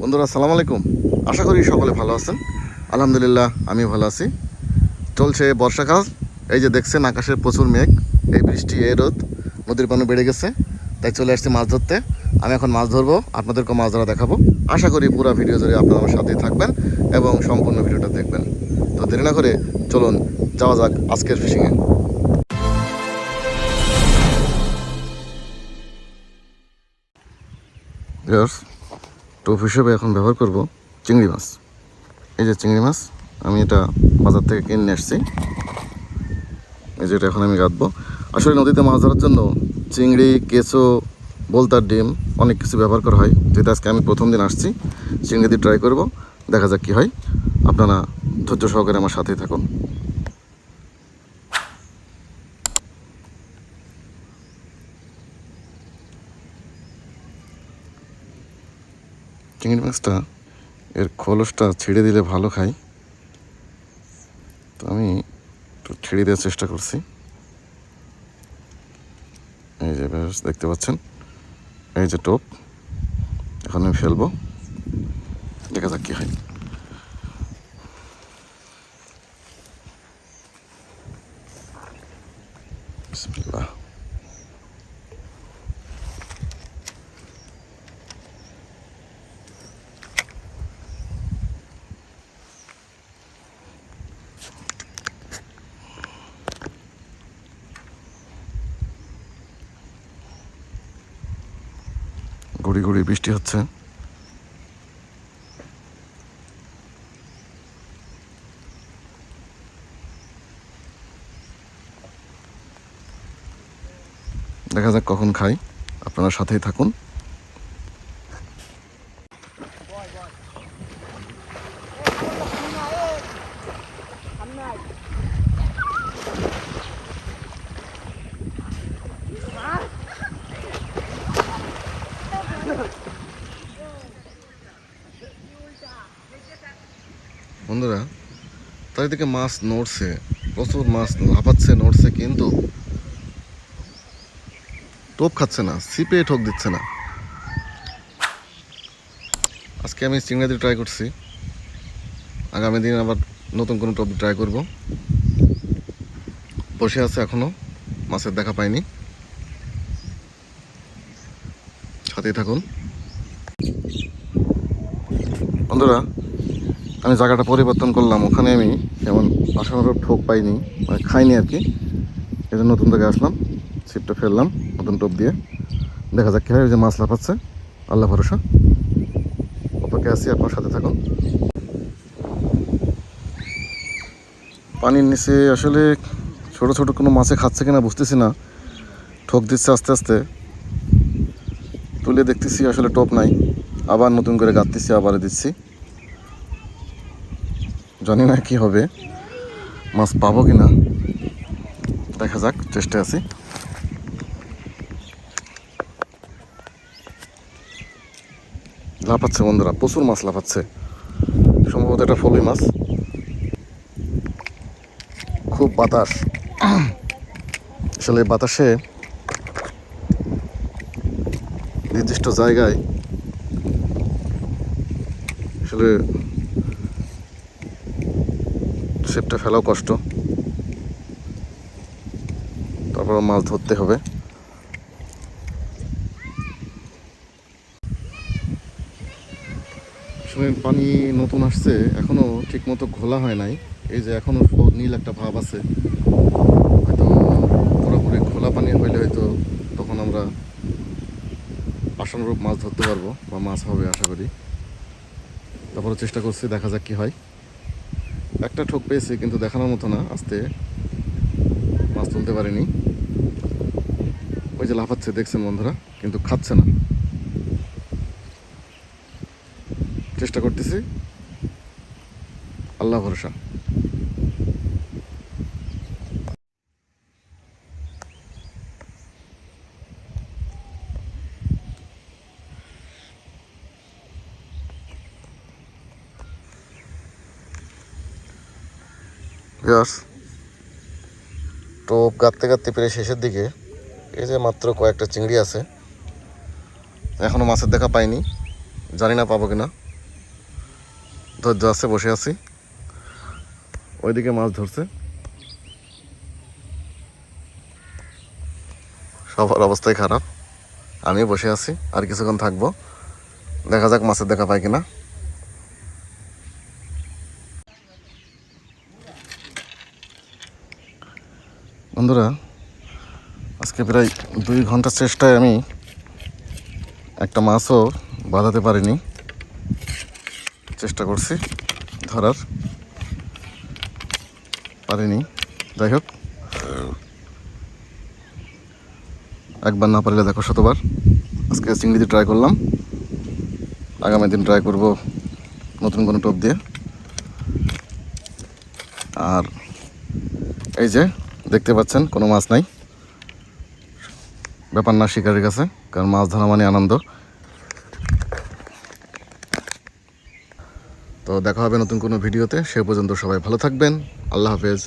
বন্ধুরা, আসসালামু আলাইকুম। আশা করি সকলে ভালো আছেন। আলহামদুলিল্লাহ, আমি ভালো আছি। চলছে বর্ষাকাল এই যে দেখছেন আকাশের প্রচুর মেঘ। এই বৃষ্টি, এই রোদ, নদীর পানি বেড়ে গেছে। তাই চলে আসছি মাছ ধরতে। আমি এখন মাছ ধরবো আপনাদেরকে মাছ ধরা দেখাবো। আশা করি পুরো ভিডিও জুড়ে আপনারা আমার সাথেই থাকবেন এবং সম্পূর্ণ ভিডিওটা দেখবেন। তো দেরি না করে চলুন, যাওয়া যাক আজকের ফিশিংয়ে ভিউয়ার্স টোপ হিসেবে এখন ব্যবহার করব চিংড়ি মাছ। এই যে চিংড়ি মাছ, আমি এটা বাজার থেকে কিনে আসছি। এই যে এটা এখন আমি কাটবো আসলে নদীতে মাছ ধরার জন্য চিংড়ি, কেঁচো, বোলতার ডিম অনেক কিছু ব্যবহার করা হয়। যেটা আজকে আমি প্রথম দিন আসছি, চিংড়ি দিয়ে ট্রাই করব। দেখা যাক কী হয়। আপনারা ধৈর্য সহকারে আমার সাথেই থাকুন। চিংড়ি মাছটা এর খোলসটা ছেড়ে দিলে ভালো খাই। তো আমি একটু ছেড়ে দেওয়ার চেষ্টা করছি। এই যে বেশ দেখতে পাচ্ছেন? এই যে টোপ, এখন আমি ফেলব। দেখা যাক কি হয়। গুড়ি গড়ি বৃষ্টি হচ্ছে। দেখা যাক কখন খাই। আপনারা সাথেই থাকুন। বন্ধুরা, চারিদিকে মাছ নড়ছে, প্রচুর মাছ লাফাচ্ছে, নড়ছে, কিন্তু টোপ খাচ্ছে না সিপে ঠোক দিচ্ছে না। আজকে আমি চিংড়ি দিয়ে ট্রাই করছি। আগামী দিন আবার নতুন কোনো টোপ ট্রাই করব। বসে আছে এখনও, মাছের দেখা পাইনি। সাথেই থাকুন। বন্ধুরা আমি জায়গাটা পরিবর্তন করলাম। ওখানে আমি যেমন আশানুরূপ ঠোক পাইনি মানে খাইনি আর কি। এই জন্য নতুন জায়গায় আসলাম, ছিপটা ফেললাম, নতুন টোপ দিয়ে। দেখা যাক কী হয় যে মাছ লাফাচ্ছে। আল্লাহ ভরসা। অপেক্ষা আছি, আপনার সাথে থাকুন। পানির নিচে আসলে ছোট ছোট কোনো মাছে খাচ্ছে কিনা বুঝতেছি না। ঠোক দিচ্ছে আস্তে আস্তে। তুলে দেখতেছি আসলে টোপ নাই। আবার নতুন করে গাঁততেছি আবার দিচ্ছি। জানি না কি হবে। মাছ পাবো কি না দেখা যাক চেষ্টা আছি। লাফাচ্ছে বন্ধুরা, প্রচুর মাছ লাফাচ্ছে। সম্ভবত এটা ফলই মাছ। খুব বাতাস। আসলে বাতাসে নির্দিষ্ট জায়গায় আসলে শেপটা ফেলাও কষ্ট। তারপর মাছ ধরতে হবে। আসলে পানি নতুন আসছে, এখনও ঠিক মতো ঘোলা হয় নাই। এই যে এখনও নীল একটা ভাব আছে। হয়তো পুরোপুরি খোলা পানি হইলে হয়তো তখন আমরা আশানুরূপ মাছ ধরতে পারব, বা মাছ হবে আশা করি। তারপরে চেষ্টা করছি, দেখা যাক কি হয়। একটা ঠোক পেয়েছি, কিন্তু দেখানোর মতো না, আস্তে। মাছ তুলতে পারিনি। ওই যে লাফাচ্ছে, দেখছেন বন্ধুরা, কিন্তু খাচ্ছে না। চেষ্টা করতেছি। আল্লাহ ভরসা। ইয়াস টোপ গাঁততে গাঁততে প্রায় শেষের দিকে, এই যে মাত্র কয়েকটা চিংড়ি আছে এখনও মাছের দেখা পাইনি, জানি না পাবো কিনা। ধৈর্য আছে, বসে আছি। ওইদিকে মাছ ধরছে। সবার অবস্থাই খারাপ। আমি বসে আছি, আর কিছুক্ষণ থাকব। দেখা যাক মাছের দেখা পাই কিনা। বন্ধুরা, আজকে প্রায় দুই ঘণ্টার চেষ্টায় আমি একটা মাছও বাঁধাতে পারিনি। চেষ্টা করছি ধরার। পারিনি। যাই হোক। একবার না পারলে দেখো শতবার। আজকে চিংড়ি দিয়ে ট্রাই করলাম। আগামী দিন ট্রাই করব নতুন কোনো টোপ দিয়ে। আর এই যে দেখতে পাচ্ছেন, কোনো মাছ নাই। ব্যাপার না শিকারের কাছে, কারণ মাছ ধরা মানে আনন্দ। তো দেখা হবে নতুন কোনো ভিডিওতে, সে পর্যন্ত সবাই ভালো থাকবেন। আল্লাহ হাফেজ।